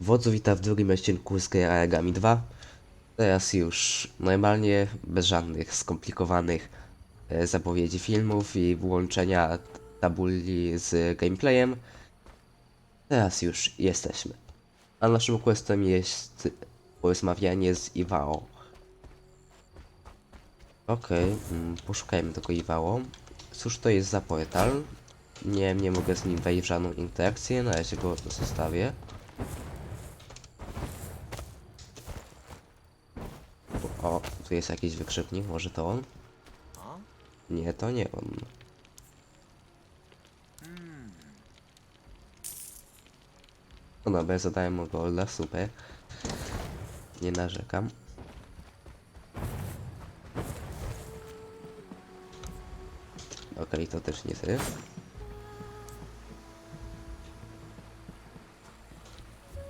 Wodzu witam w drugim odcinku z Gry Aragami 2. Teraz już normalnie, bez żadnych skomplikowanych e, zapowiedzi filmów i włączenia tabuli z gameplayem. Teraz już jesteśmy. A naszym questem jest porozmawianie z Iwao. Okej, mm, poszukajmy tego Iwao. Cóż to jest za portal? Nie, nie mogę z nim wejść w żadną interakcję, na razie go zostawię. O, tu jest jakiś wykrzyknik, może to on? Nie, to nie on. No dobra, zadałem mu golda, super. Nie narzekam. Okej, to też nie ty.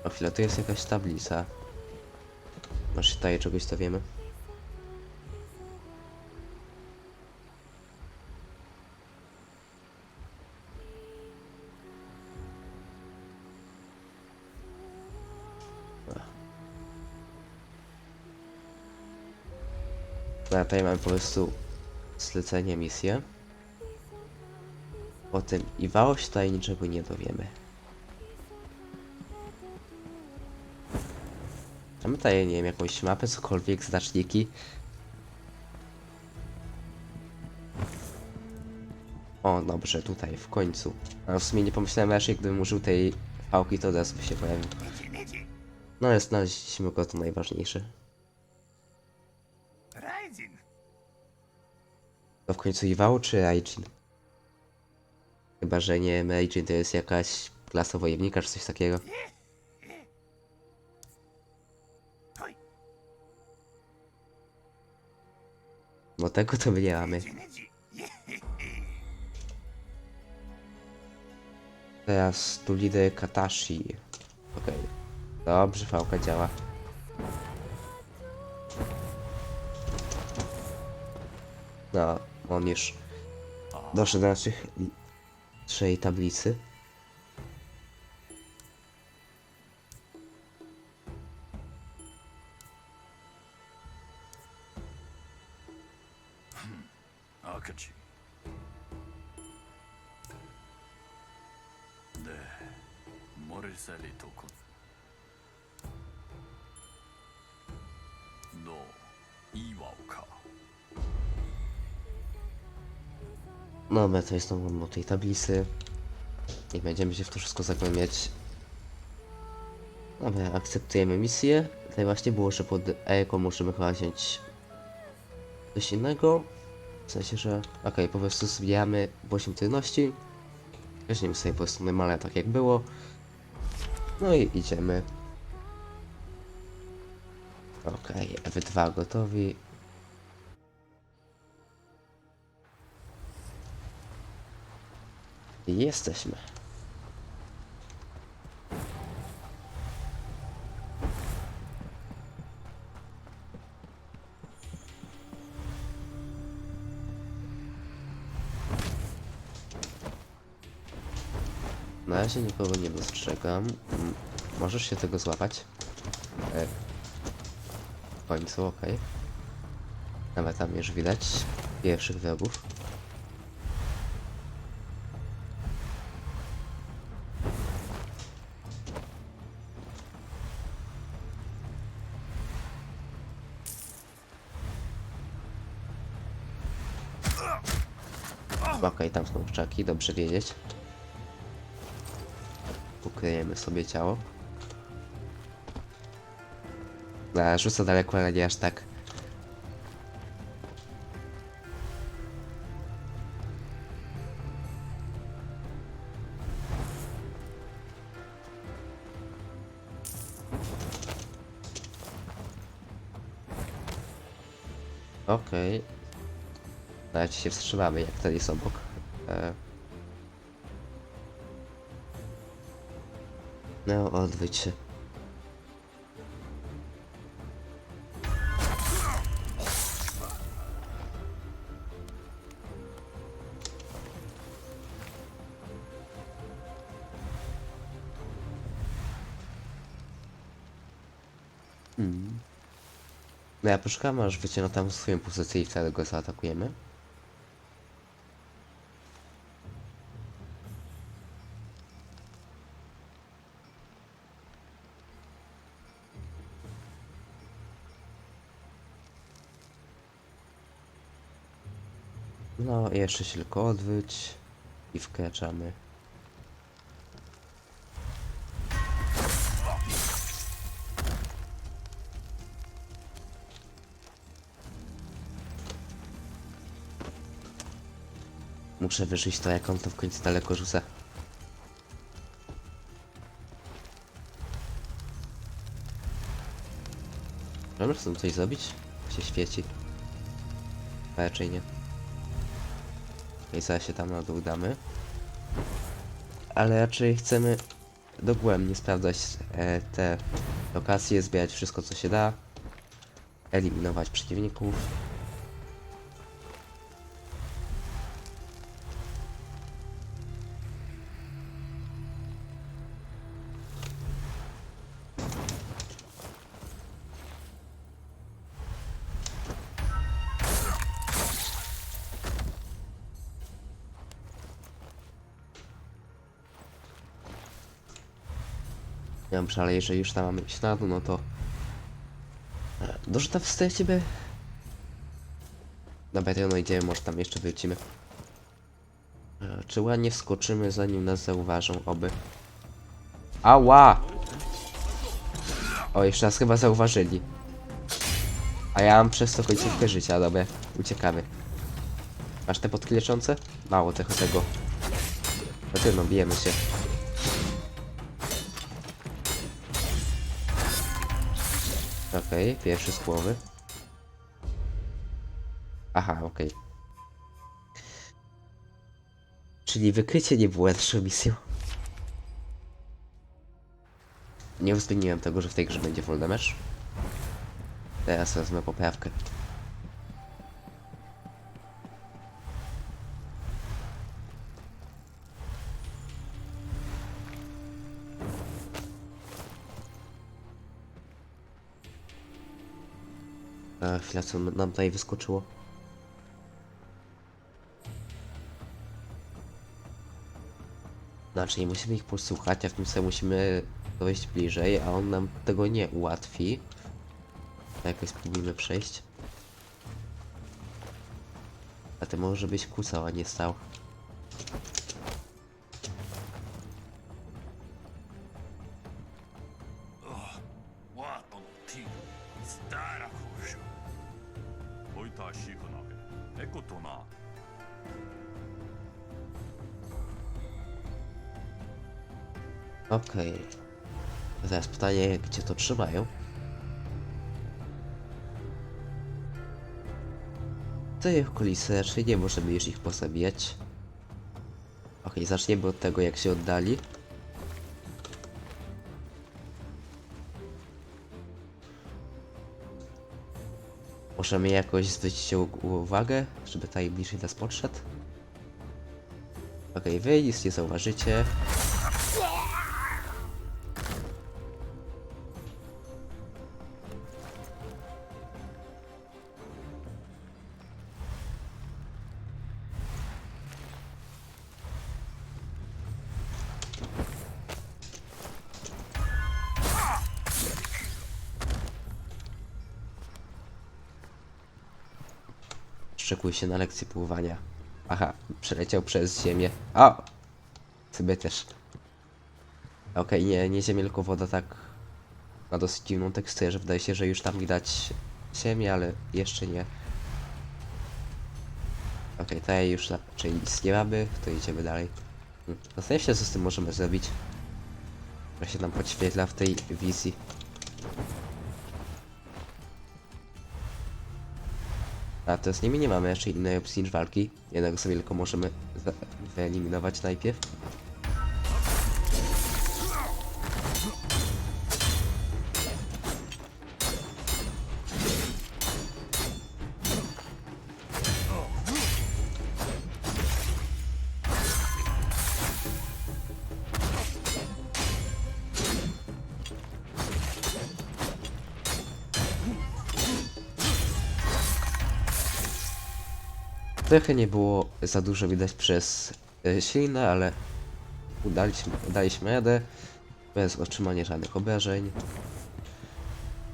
O chwilę, tu jest jakaś tablica. Może tutaj czegoś to wiemy. Tutaj mamy po prostu zlecenie, misję. O tym Iwao się tutaj niczego nie dowiemy. A my tutaj, nie wiem, jakąś mapę, cokolwiek, znaczniki. O, dobrze, tutaj, w końcu. A w sumie nie pomyślałem raczej, gdybym użył tej pałki, to od razu by się pojawił. No ale znaleźliśmy go, to najważniejsze. Raidin! To w końcu Iwao czy Raijin? Chyba, że nie wiem, Raijin to jest jakaś klasa wojownika czy coś takiego. No tego to my nie mamy. Teraz tu lider Katashi. Okej. Dobrze, fałka działa. No, on już doszedł do naszych trzej tablicy. De. No Iwaoka. No, my to jest tą do tej tablicy. Nie będziemy się w to wszystko zagłębiać. Dobra, akceptujemy misję. Tutaj właśnie było, że pod Eko możemy chyba wziąć coś innego. W sensie, że okej, po prostu zbijamy 8 trudności. Weźmiemy sobie po prostu normalnie tak jak było. No i idziemy. Okej, wy dwa gotowi. Jesteśmy. Na razie nikogo nie dostrzegam. Mm, Możesz się tego złapać? E, w końcu, okej. Nawet tam już widać pierwszych wrogów. Kurczaki, dobrze wiedzieć. Ukryjemy sobie ciało. No, rzucę daleko, ale nie aż tak. Okej. Na razie się wstrzymamy, jak ten jest obok. E... No, odwyć się. Hmm. No ja poczekam aż wyciągnę tam swoją pozycję i wtedy go zaatakujemy. Jeszcze się tylko odwróć i wkraczamy. Muszę wyżyć to, jak on to w końcu daleko rzuca. Możemy z coś zrobić? Się świeci. Raczej nie. I zaraz się tam na dół damy. Ale raczej chcemy dogłębnie sprawdzać e, te lokacje, zbierać wszystko co się da. Eliminować przeciwników. Dobrze, ale jeżeli już tam mamy iść na dół, no to... E, Dorzuta w ciebie. Dobra, no idziemy, może tam jeszcze wrócimy. E, Czy ładnie wskoczymy, zanim nas zauważą, oby. Ała! O, jeszcze nas chyba zauważyli. A ja mam przez to końcówkę życia, dobra, uciekamy. Masz te podki leczące? Mało tego, tego. No ty, no, bijemy się. Okej, pierwszy z głowy. Aha, okej. Czyli wykrycie nie było naszą misją. Nie uwzględniłem tego, że w tej grze będzie full damage. Teraz wezmę poprawkę. E, chwila, co nam tutaj wyskoczyło? Znaczy, musimy ich posłuchać, a w tym sensie musimy dojść bliżej, a on nam tego nie ułatwi. Jakoś spróbujmy przejść. A ty może byś kłócał, a nie stał. Okej. Teraz pytanie, gdzie to trzymają? Tej okolicy raczej nie możemy już ich pozabijać. Okej, zaczniemy od tego, jak się oddali. Możemy jakoś zwrócić uwagę, żeby bliżej nas podszedł. Okej, wy nic nie zauważycie. Szykuj się na lekcję pływania. Aha, przeleciał przez ziemię. A! Sobie też. Okej, nie, nie ziemię, tylko woda tak ma dosyć dziwną teksturę, że wydaje się, że już tam widać ziemię, ale jeszcze nie. Okej, tutaj już raczej nic nie mamy, to idziemy dalej. Zastanawiam się, co z tym możemy zrobić. Jak się nam podświetla w tej wizji. A to z nimi nie mamy jeszcze innej opcji niż walki. Jednego sobie tylko możemy wyeliminować najpierw. Trochę nie było za dużo widać przez e, ślinę, ale udaliśmy, udaliśmy radę bez otrzymania żadnych obrażeń.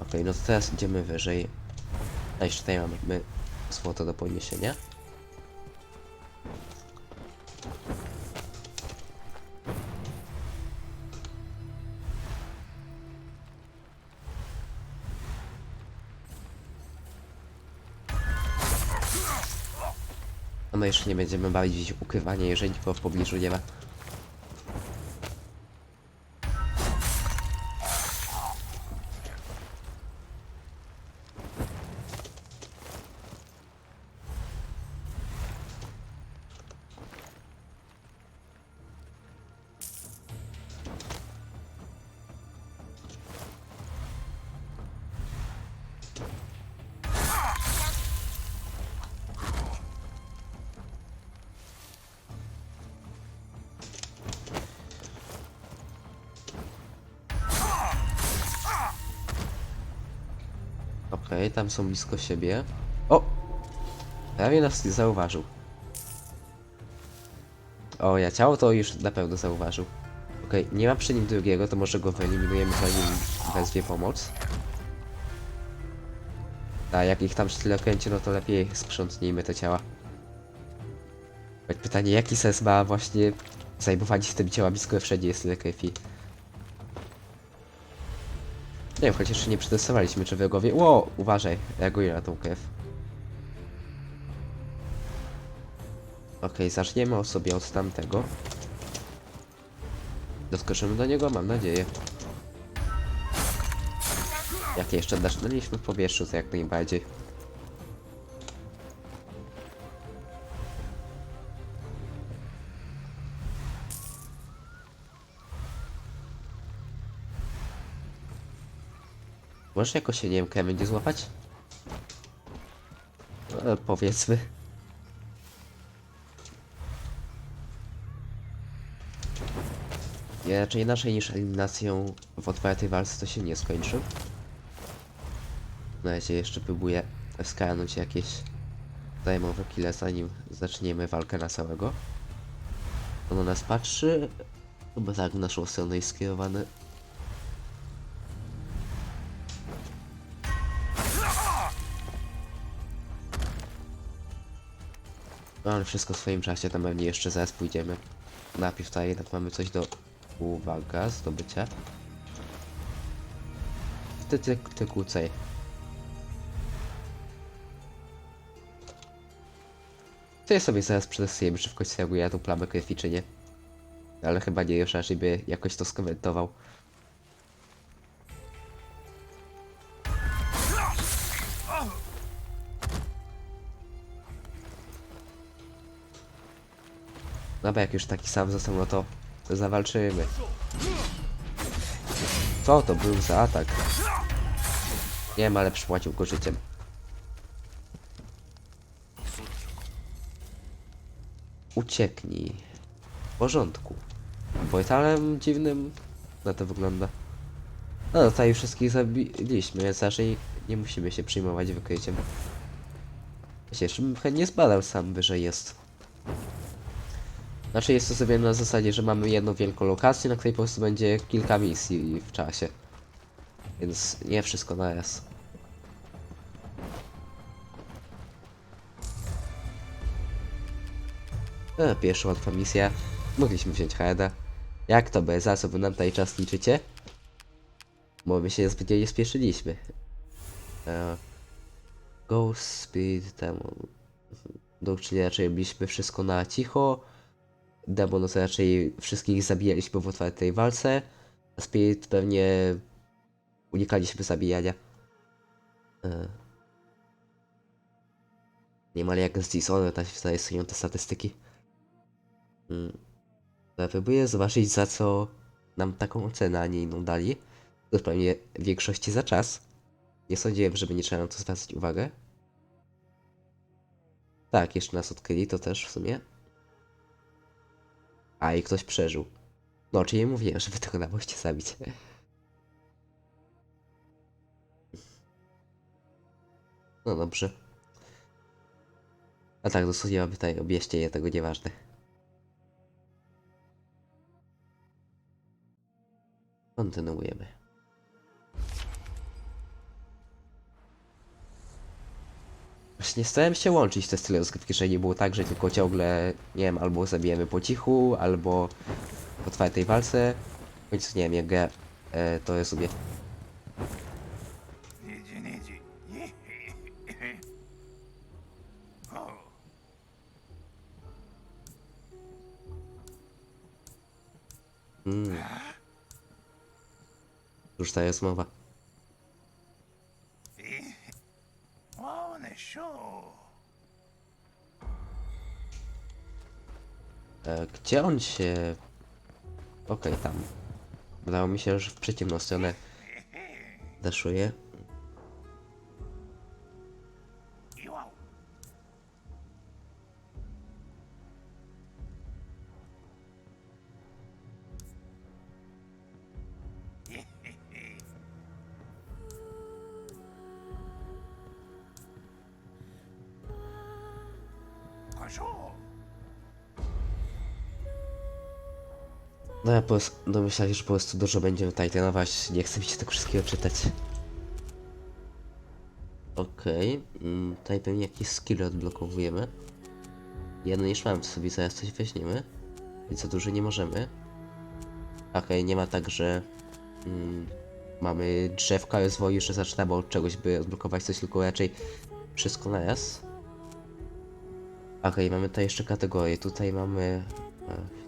Okej, no to teraz idziemy wyżej. A jeszcze tutaj mamy złoto do podniesienia. My jeszcze nie będziemy bawić ukrywanie, jeżeli nikogo w pobliżu nie ma. Okej, tam są blisko siebie. O! Prawie nas nie zauważył. O, ja ciało to już na pewno zauważył. Okej, nie ma przy nim drugiego, to może go wyeliminujemy zanim wezwie pomoc. A jak ich tam tyle kręci, no to lepiej sprzątnijmy te ciała. Pytanie, jaki sens ma właśnie zajmowanie się tymi ciałami, skoro wszędzie jest tyle krwi? Nie wiem, chociaż jeszcze nie przetestowaliśmy, czy wrogowie... Ło, uważaj, reaguję na tą krew. Okej, zaczniemy o sobie od tamtego. Doskoczymy do niego, mam nadzieję. Jak jeszcze dasznęliśmy w powietrzu, to jak najbardziej. Może jakoś się, nie wiem, krawędzi złapać? E, powiedzmy. Nie, raczej inaczej niż eliminacją w otwartej walce to się nie skończy. Na razie jeszcze próbuję skarnąć jakieś zajmowe kile zanim zaczniemy walkę na całego. On na nas patrzy, chyba tak w naszą stronę jest skierowany. No ale wszystko w swoim czasie, tam pewnie jeszcze zaraz pójdziemy. Najpierw tutaj jednak mamy coś do... Uwaga, zdobycia. Ty, ty, ty kłócej. To ja sobie zaraz przetestujemy, czy w końcu reaguje na tą plamę krwi, czy nie. Ale chyba nie już raczej by jakoś to skomentował. Dobra, jak już taki sam został, no to zawalczymy. Co to był za atak? Nie wiem, ale przypłacił go życiem. Ucieknij. W porządku. Portalem dziwnym na to wygląda. No, tutaj wszystkich zabiliśmy, więc raczej nie musimy się przejmować wykryciem. Się jeszcze bym chętnie zbadał sam wyżej jest. Znaczy jest to sobie na zasadzie, że mamy jedną wielką lokację, na której po prostu będzie kilka misji w czasie. Więc nie wszystko na raz. E, pierwsza łatwa misja. Mogliśmy wziąć Heda. Jak to bez za co wy nam tutaj czas liczycie? Bo my się zbytnio nie spieszyliśmy. E, Ghost Speed Demon. No, czyli raczej byliśmy wszystko na cicho. Demon no to raczej wszystkich zabijaliśmy w otwartej walce. A Spirit pewnie unikaliśmy zabijania. E. Niemal jak z Dishonored, tak się te statystyki. Hmm. Próbuję zobaczyć za co nam taką ocenę, a nie inną dali. Pewnie w większości za czas. Nie sądziłem, żeby nie trzeba na to zwracać uwagę. Tak, jeszcze nas odkryli, to też w sumie. A i ktoś przeżył. No, czyli mówiłem, żeby tego na moście zabić. No dobrze. A tak, dosłownie mamy tutaj obieście tego nieważne. Kontynuujemy. Właśnie starałem się łączyć te style rozgrywki, że nie było tak, że tylko ciągle, nie wiem, albo zabijemy po cichu, albo w otwartej walce. W końcu nie wiem, jak gra e, to rozumie. Mm. Już ta jest mowa. E, gdzie on się... Okej, tam. Wydało mi się, że w przeciwną stronę daszuje. う No ja prostu domyślali, że po prostu dużo będziemy tutaj trenować. Nie chcę mi się tego wszystkiego czytać. Okej, mm, tutaj pewnie jakieś skille odblokowujemy. Jedno niż mam, to sobie zaraz coś weźmiemy. Więc za dużo nie możemy. Okej, nie ma tak, że mm, mamy drzewka rozwoju, że zaczynamy od czegoś, by odblokować coś, tylko raczej wszystko na raz. Okej, mamy tutaj jeszcze kategorie. Tutaj mamy... Chwila.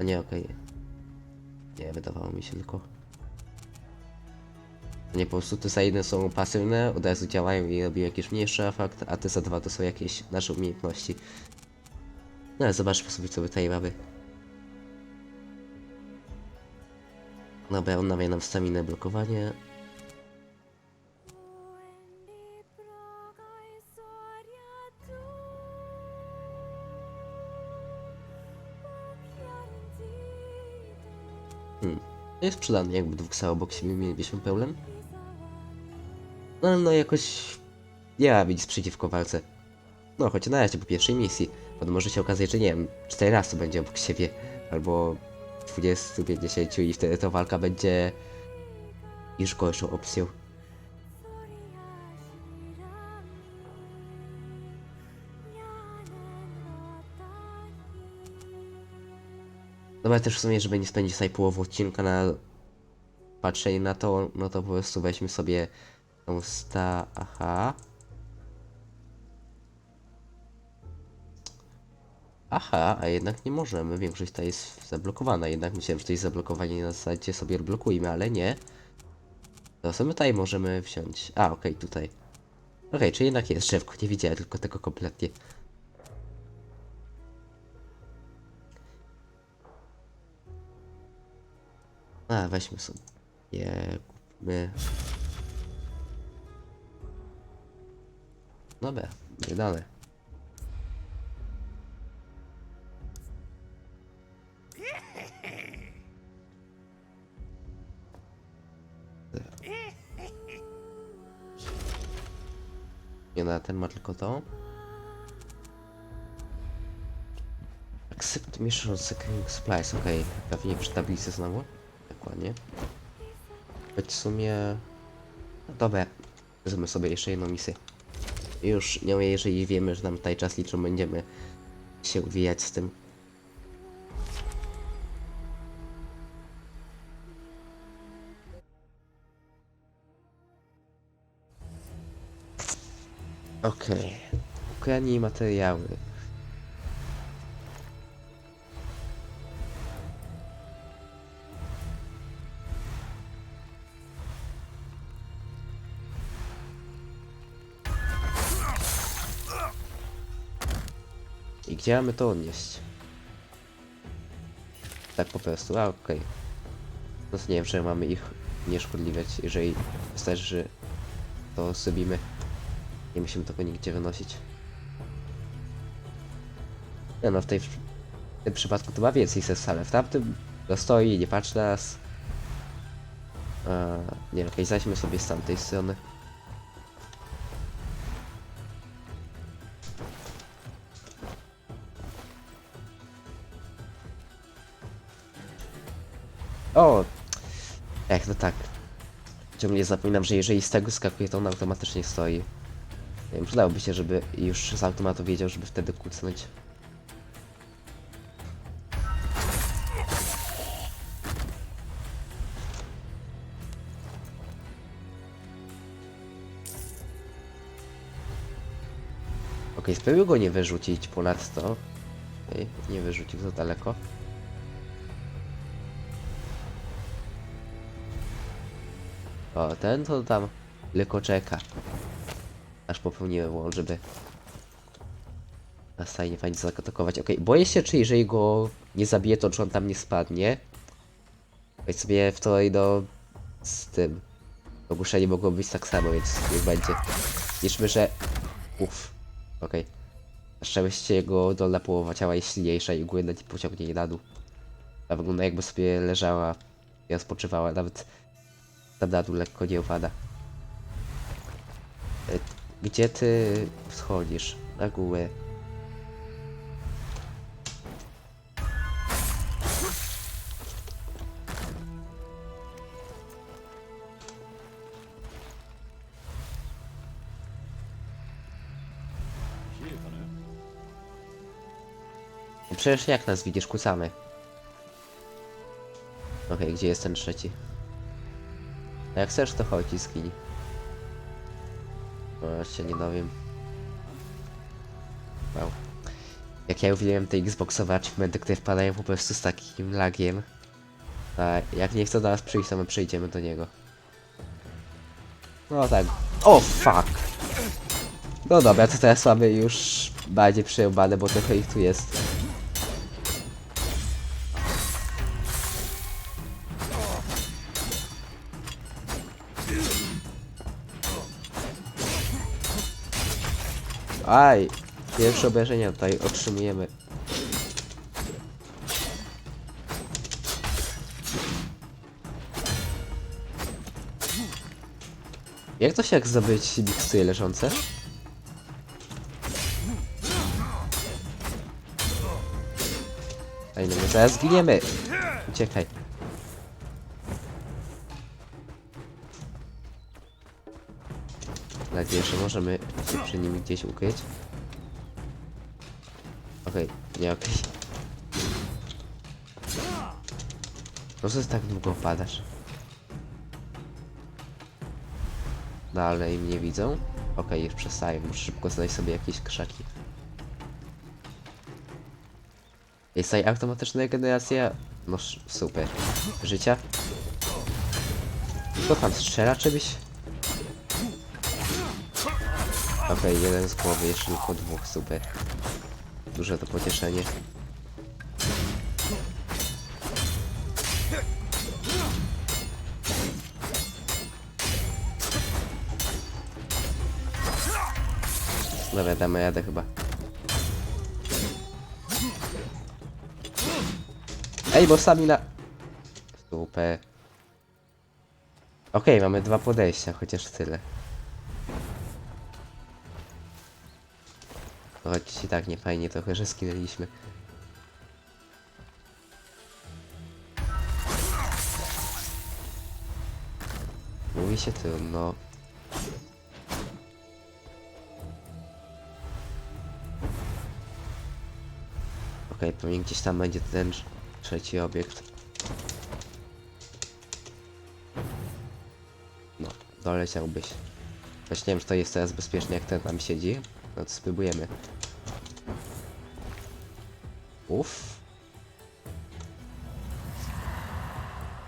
A nie, okej. Nie, wydawało mi się tylko. Nie, po prostu te jedne są pasywne, od razu działają i robią jakiś mniejszy efekt, a te za dwa to są jakieś nasze umiejętności. No ale zobaczmy sobie, co tutaj mamy. Dobra, on nawia nam staminę blokowanie. To jest przydatne, jakby dwóch sał obok siebie mielibyśmy pełen. No no jakoś nie ma nic przeciwko walce. No choć na razie po pierwszej misji. Potem może się okazać, że nie wiem, 14 będzie obok siebie, albo 20, 50 i wtedy to walka będzie już gorszą opcją. Dobra, też w sumie, żeby nie spędzić tutaj połowy odcinka na patrzenie na to, no to po prostu weźmy sobie tą sta... aha. Aha, a jednak nie możemy, większość ta jest zablokowana, jednak myślałem, że to jest zablokowanie na zasadzie sobie blokujmy, ale nie. To sobie tutaj możemy wziąć, a okej, tutaj. Okej, czy jednak jest drzewko, nie widziałem tylko tego kompletnie. A, weźmy sobie. Je, kupmy. Dobra, nie dalej. Nie na ten ma tylko to. Accept mission securing supplies, okej. Pewnie przy tablicy znowu. Dokładnie. Choć w sumie... No dobra, wezmę sobie jeszcze jedną misję. Już nie jeżeli wiemy, że nam tutaj czas liczą, będziemy się uwijać z tym. Okej. Ukradnij materiały. Mamy to odnieść? Tak po prostu, a okej. No to nie wiem, że mamy ich nie szkodliwiać, jeżeli wystarczy, to zrobimy. Nie musimy tego nigdzie wynosić. Nie no, w, tej, w tym przypadku to ma więcej sensu, ale w tamtym to stoi, nie patrzy na nas. Nie, okej, zajdźmy sobie z tamtej strony. Ciągle zapominam, że jeżeli z tego skakuje, to on automatycznie stoi. Przydałoby się, żeby już z automatu wiedział, żeby wtedy kucnąć. Okej, spróbuj go nie wyrzucić ponadto. Okej, nie wyrzucił za daleko. O, ten to tam tylko czeka. Aż popełniłem błąd, żeby nas fajnie fajnie zaatakować. Okej, boję się, czy jeżeli go nie zabije, to czy on tam nie spadnie. Weź sobie w to i do... z tym. Ogłuszenie mogło być tak samo, więc niech będzie. Liczmy, że... Uff. Okej. Na szczęście jego dolna połowa ciała jest silniejsza i głębia nie pociągnie na dół. A wygląda jakby sobie leżała i odpoczywała, nawet dół lekko nie opada. E, Gdzie ty wschodzisz? Na górę. Przecież jak nas widzisz, kucamy. Okej, gdzie jest ten trzeci? Jak chcesz, to chodź i zgiń. O, się nie dowiem. Wow. Jak ja uwielbiam te Xboxowe achievementy, które wpadają po prostu z takim lagiem. A jak nie chce do nas przyjść, to my przyjdziemy do niego. No tak. O fuck! No dobra, to teraz mamy już bardziej przejebane, bo trochę ich tu jest. Aj! Pierwsze obrażenia tutaj otrzymujemy. Jak to się jak zdobyć mikstury leżące? Ej, no my zaraz zginiemy! Uciekaj. Nadzieję, że możemy się przy nim gdzieś ukryć. Okej, nie okej. No co tak długo padasz? Dalej mnie widzą? Okej, już przestaję, muszę szybko znaleźć sobie jakieś krzaki. Jest tutaj automatyczna regeneracja? No super. Życia? Kto tam strzela czymś? Okej, jeden z głowy, jeszcze tylko dwóch, super. Duże to pocieszenie. Dobra, damy jadę chyba. Ej, bo sami na... Super. Okej, mamy dwa podejścia, chociaż tyle. Choć i tak nie fajnie trochę, że skinęliśmy. Mówi się trudno. Okej, pewnie gdzieś tam będzie ten trz- trzeci obiekt. No, doleciałbyś. Choć nie wiem, czy to jest teraz bezpiecznie, jak ten tam siedzi. No to spróbujemy. Uff.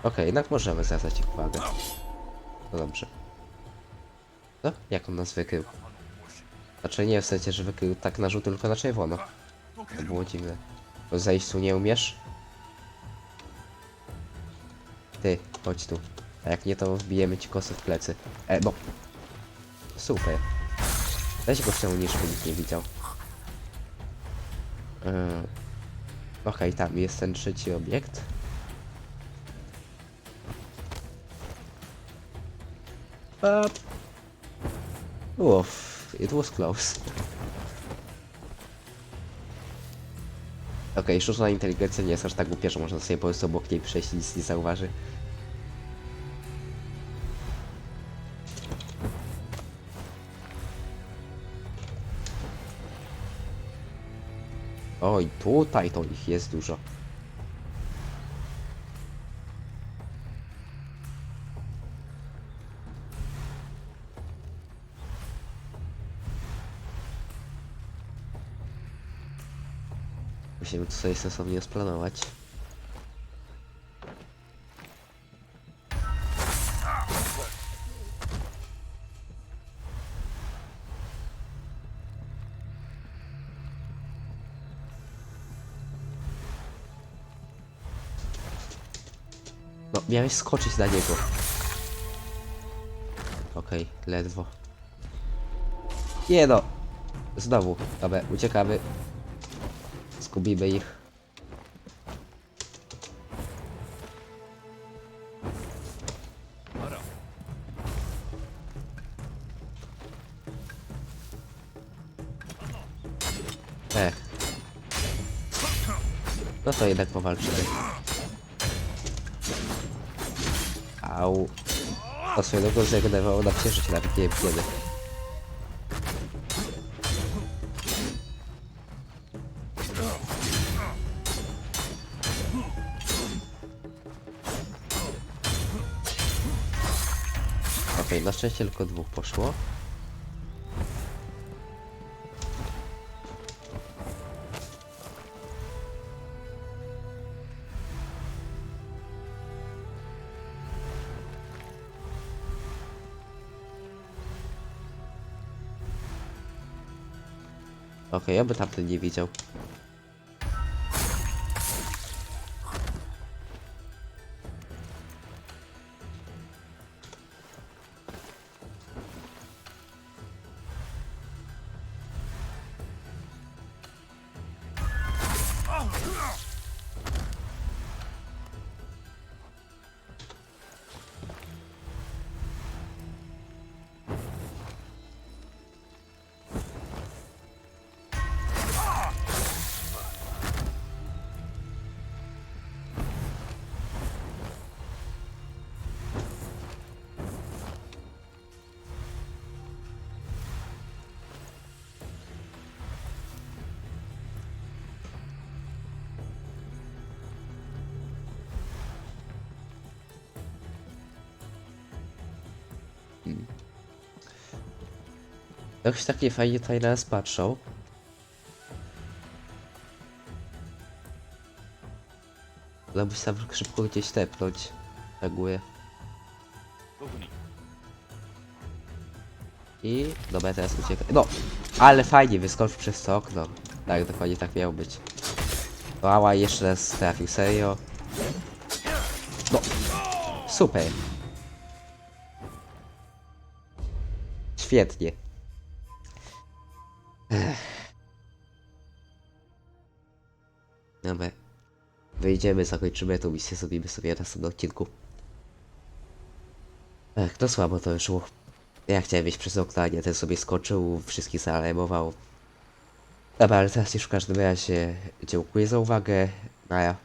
Okej, jednak możemy zwracać ich uwagę. No dobrze. No, jak on nas wykrył? Znaczy nie w sensie, że wykrył tak na żółto, tylko na czerwono. To było dziwne. Bo zejść tu nie umiesz? Ty, chodź tu. A jak nie, to wbijemy ci kosę w plecy. E, bo... Super. Weź go ściągnij, żeby nikt nie widział. Yy. Okej, tam jest ten trzeci obiekt. Uff, it was close. Okej, sztuczna inteligencja nie jest aż tak głupia, że można sobie po prostu obok niej przejść i nic nie zauważy. Oj, tutaj to ich jest dużo. Musimy to sobie sensownie splanować. Miałeś skoczyć na niego. Okej, ledwo. Nie no! Znowu. Dobra, uciekamy. Zgubimy ich. Ech. No to jednak powalczymy. Au. Swoją drogą zagrywało nam cieszyć nawet nie wiem kiedy. Okej, na szczęście tylko dwóch poszło. Ja by tamten nie widział. Jakoś tak nie fajnie tutaj na nas patrzą. Ale byś tam szybko gdzieś tepnąć. Reaguję. I... Dobra, teraz uciekaj. No! Ale fajnie, wyskoczył przez to okno. Tak, dokładnie tak miało być. Mała jeszcze raz trafił, serio. No! Super! Świetnie. Wyjdziemy, zakończymy tą misję, zrobimy sobie w następnym odcinku. Ech, to słabo to wyszło. Ja chciałem wejść przez okno, a nie ten sobie skoczył, wszystkich zaalarmował. Dobra, ale teraz już w każdym razie dziękuję za uwagę. No ja.